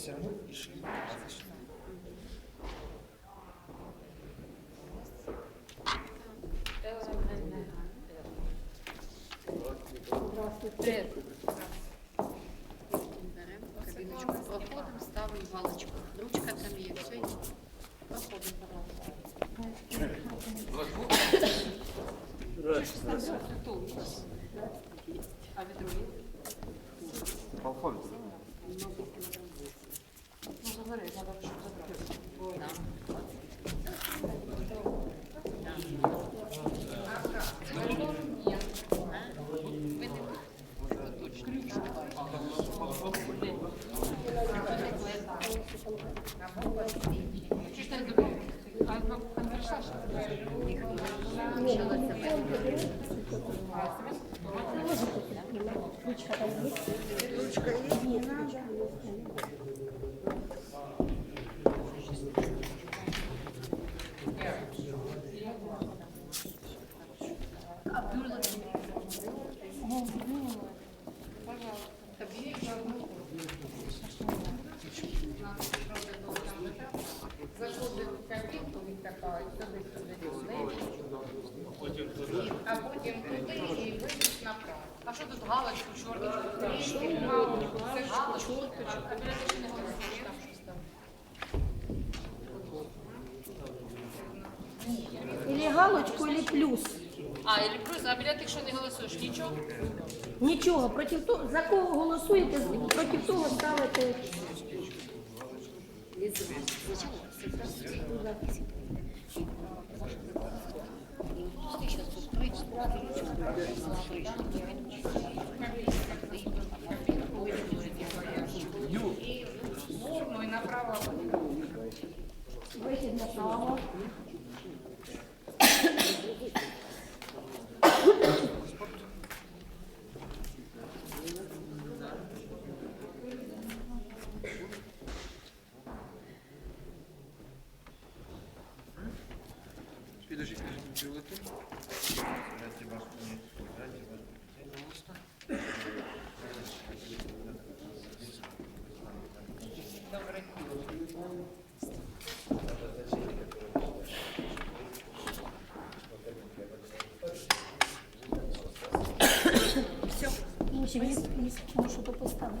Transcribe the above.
Все равно пиши. Привет. Беремо кабіночку, проходимо, ставимо галочку. Ручка там є, все є. Проходимо, пожалуйста. А Ну, забери, Заходимо в кабінку, сюди сюди сюди. А потім туди і вийдуть направо. А що тут галочку, чорночку? Галочку, це Галочку, а біля тебе не галочку, или плюс. А, і плюс, а біля тих, що не голосуєш, нічого? Нічого, проти того, за кого голосуєте, проти того ставите. і в урну, і направо. Вихід направо. Все, мусимо, что-то поставити.